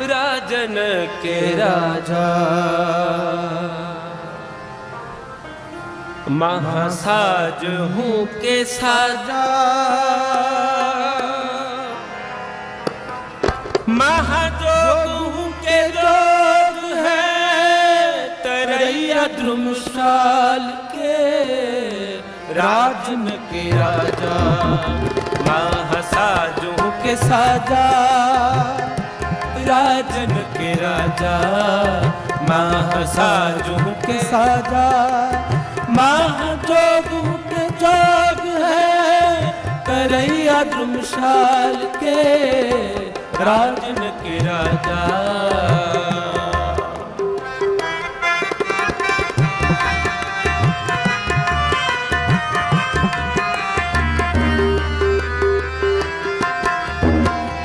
राजन के राजा। महासाज हूँ के साजा। महाजोग हूँ के जोग है तरैया द्रुमशाल के राजन के राजा। महासाज हूँ के साजा। राजन के राजा महासाज साजू के साजा महाजोग हूँ के जोग है, करैया द्रुमशाल के राजन के राजा।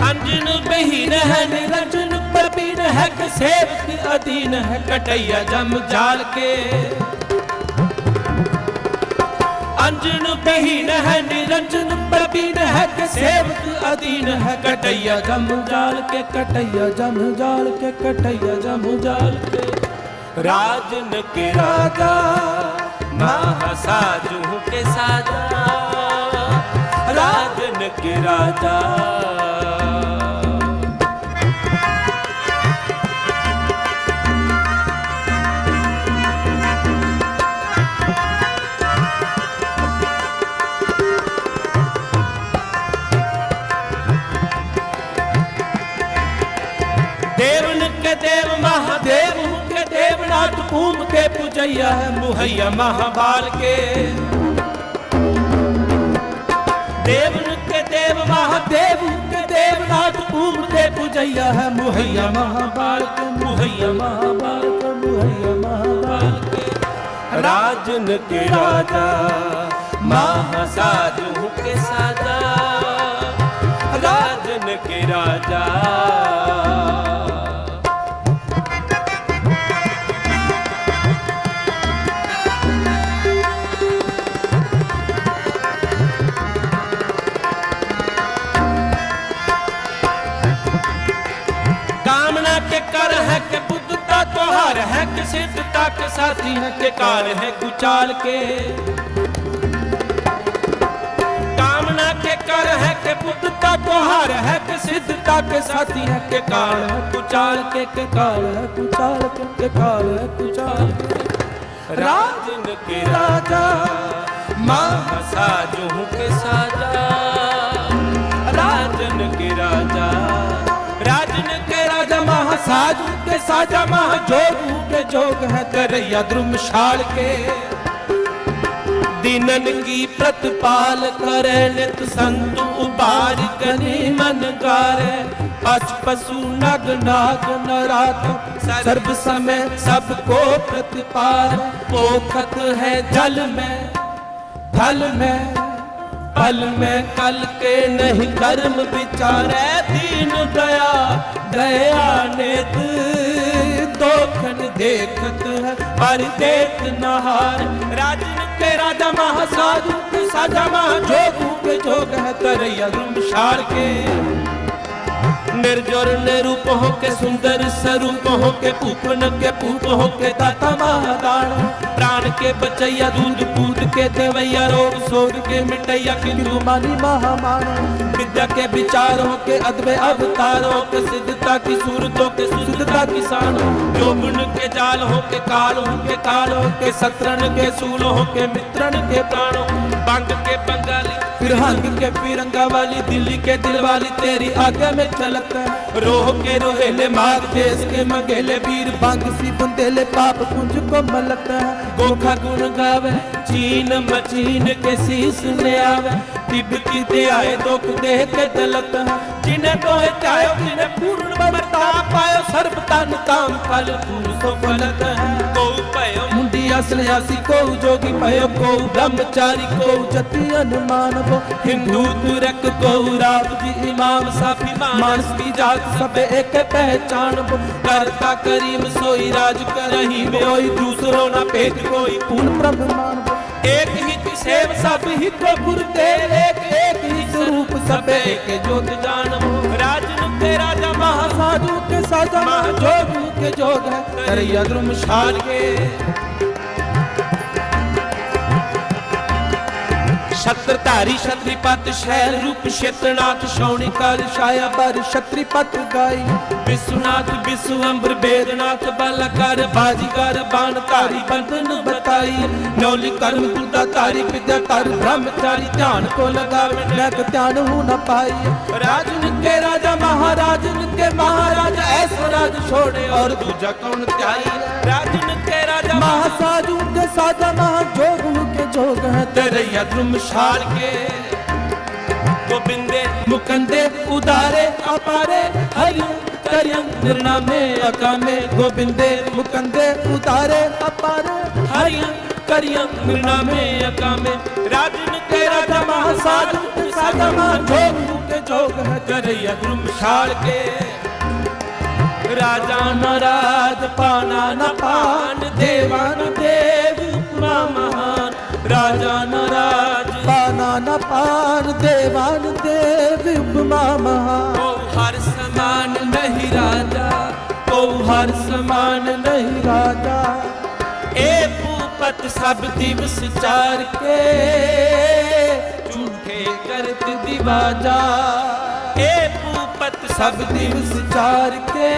अंजन बहीन है कि सेवक अधीन है कटैया जम जाल के। अंजन बहीन है, निरंजन प्रवीण है, कि सेवक अधीन है कटैया जम जाल के, कटैया जम जाल के, कटैया जम जाल के। राजन के राजा, महासाजू के साजा। राजन के राजा। के पूजैया है मुहैया महाबाल के देवन के देव महादेव के देवनाथ भूम के पूजैया है मुहैया महाबाल के मुहैया महाबाल के मुहैया महाबाल के राजन के राजा महासाजू के साजा राजन के राजा ਹੈ ਕਿ ਕਰ ਹੈ ਕਿ ਬੁੱਧਤਾ ਤੁਹਾਰ ਹੈ ਕਿ ਸਿੱਧ ਤੱਕ ਸਾਥੀ ਹੈ ਕਿ ਕਾਰ ਹੈ ਕੁਚਾਲ ਕੇ। ਕਾਮਨਾ ਕੇ ਕਰ ਹੈ ਕਿ ਬੁੱਧਤਾ ਤੁਹਾਰ ਹੈ ਕਿ ਸਿੱਧ ਤੱਕ ਸਾਥੀ ਹੈ ਕਿ ਕਾਰ ਹੈ ਕੁਚਾਲ ਕੇ, ਕਿ ਕਾਰ ਹੈ ਕੁਚਾਲ ਕੇ, ਕਿ ਕਾਰ ਹੈ ਕੁਚਾਲ ਕੇ। ਰਾਜਨ ਕੇ ਰਾਜਾ, ਮਾਂ ਹਸਾ ਜੋ ਕੇ ਸਾਜਾ। महासाजू के साजा महाजोग के जोग है तरैया द्रुमशाल के। दिनन की प्रतिपाल करे नित संत उबार कनी मन गारे अच पशु नग नाग नरात सर्व समय सबको प्रतिपाल पोखत है जल में, फल में फल में कल के नहीं कर्म विचारे। दीन दया दया है पर देख नहार राजन के राजा महासाधु, साजा महाजोगू के जोग है तरैया शार के। निर्जर निरूप हो के सुंदर स्वरूप हो के पूपन के पूप हो के दाता महादान प्राण के बचैया दूध पूत के देवैया रोग सोग के मिटैया किंतु मानी महामान विद्या के विचार हो के अद्वै अवतार हो के सिद्धता की सूरतों के शुद्धता की शान जोगुण के जाल हो के काल हो के काल हो के सत्रन के सूल हो के मित्रन के प्राण हो बंग के बंगाली फिर हंग के फिरंगा वाली दिल्ली के दिल वाली तेरी आगे में चलता है रोह के रोहेले माग देश के मंगेले वीर बांग सी बुंदेले पाप कुंज को मलता है गोखा गुण गावे चीन मचीन के शीस ने आवे ਤਿਬਕੀ ਤੇ ਆਏ, ਦੁਖ ਦੇਹ ਤੇ ਦਲਤ ਜਿਨੇ ਤੋਏ ਚਾਇਓ ਤਿਨੇ ਪੂਰਨ ਬਰਤਾ ਪਾਇਓ, ਸਰਬ ਤਨ ਤਾਮ ਫਲ ਪੂਰ ਸੋ ਫਲਤ ਕੋ ਭਇਓ ਮੁੰਡੀ ਅਸਲ ਆਸੀ ਕੋ ਜੋਗੀ ਭਇਓ ਕੋ ਬ੍ਰਹਮਚਾਰੀ ਕੋ ਜਤੀ ਅਨਮਾਨਵ ਹਿੰਦੂ ਤੁਰਕ ਕੋ ਰਾਤ ਜੀ ਇਮਾਮ ਸਾਫੀ ਮਾਨਸ ਦੀ ਜਾਤ ਸਭੇ ਇੱਕ ਪਹਿਚਾਨ ਕਰਤਾ ਕਰੀਮ, ਸੋਈ ਰਾਜ ਕਰਹੀ ਬਿਓਈ ਦੂਸਰੋ ਨਾ ਭੇਦ ਕੋਈ। ਪੂਰਨ ਪ੍ਰਭ ਮਾਨਵ एक हित सेव सब हित तो गुरुदेव एक एक ही रूप सब एक जोत जान राजन के राजा, महासाधु के साधा महाजोग के जोग है। करिया द्रुम शाल के। ਛਤਰ ਧਾਰੀ ਛਤਰੀ ਪਤ ਸ਼ਹਿਰ ਰੂਪ ਛੇਤਨਾਥ ਸ਼ੌਣੀ ਕਰ ਛਾਇਆ ਪਰ ਛਤਰੀ ਪਤ ਗਾਈ। ਵਿਸੁਨਾਥ ਵਿਸੁ ਅੰਬਰ ਬੇਦਨਾਥ ਬਲਕਰ ਬਾਜੀਗਰ ਬਾਣ ਧਾਰੀ ਬੰਧਨ ਬਤਾਈ। ਨੌਲੀ ਕਰਮ ਗੁਰਦਾ ਧਾਰੀ ਪਿਤਾ ਕਰ ਬ੍ਰਹਮਚਾਰੀ ਧਿਆਨ ਕੋ ਲਗਾਵੇ ਲਗ ਧਿਆਨ ਹੂ ਨਾ ਪਾਈ। ਰਾਜਨ ਕੇ ਰਾਜਾ ਮਹਾਰਾਜਨ ਕੇ ਮਹਾਰਾਜ ਐਸੋ ਰਾਜ ਛੋੜੇ ਔਰ ਦੂਜਾ ਕੌਣ ਧਿਆਈ? ਰਾਜਨ ਕੇ ਰਾਜਾ ਮਹਾਸਾਜੂ ਕੇ ਸਾਜਾ ਮਹਾ जोग है तेरैया द्रुमशाल के गोविंदे मुकंदे उदारे अपारे हरि करियं निर्नामे अकामे गोविंदे मुकंदे उदारे अपारे हरि करियं निर्नामे अकामे राजन के राजा महासाधु के साजा महाजोग के जोग है तेरैया द्रुमशाल के राजा न राज पाना न पान ਹਰ ਸਮਾਨ ਨਹੀਂ ਰਾਜਾ। ਏ ਭੂਪਤ ਸਭ ਦਿਵਸ ਚਾਰ ਕੇ ਝੂਠੇ ਕਰਤ ਦਿਵਾਜਾ। ਏ ਭੂਪਤ ਸਭ ਦਿਵਸ ਚਾਰ ਕੇ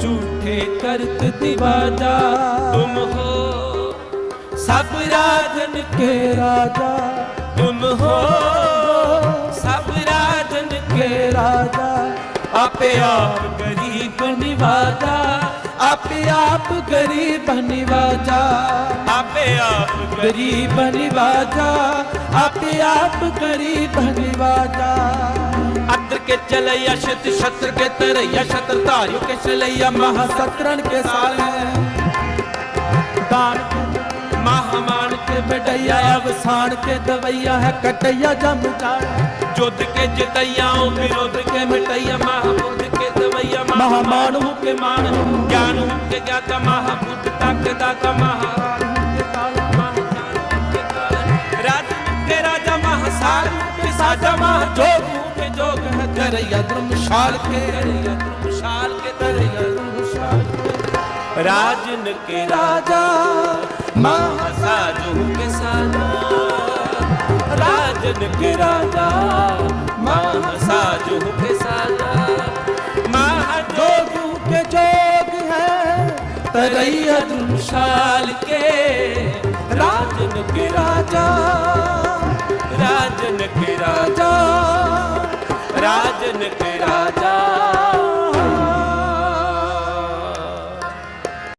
ਝੂਠੇ ਕਰਤ ਦਿਵਾਜਾ। ਤੁਮ ਹੋ ਸਭ ਰਾਜਨ ਕੇ ਰਾਜਾ। ਤੁਮ ਹੋ ਸਭ ਰਾਜਨ ਕੇ ਰਾਜਾ। ਆਪੇ ਆਪ ਕਰੀ गरीब निवाजा आपे आप गरीब निवाजा। आपे आप गरीब निवाजा आपे आप गरीब निवाजा। अत्र के चलैया शत शत्र के तरैया शत्र तारियों के चलैया महासत्रण के साल। दान महामान के बेटैया अवसान के दवैया है कटैया जम युद्ध के जितैयाओं विरोध के मिटैया महाबुद्ध महामान के मान ज्ञान के ज्ञाता के दाता महाराज हूँ के राजा के राजन के राजा महासाजू के साजा राजन के राजा महासाजू के साजा। जोग है तरैया द्रुमशाल के राजन के राजा राजन के राजा राजन के राजा।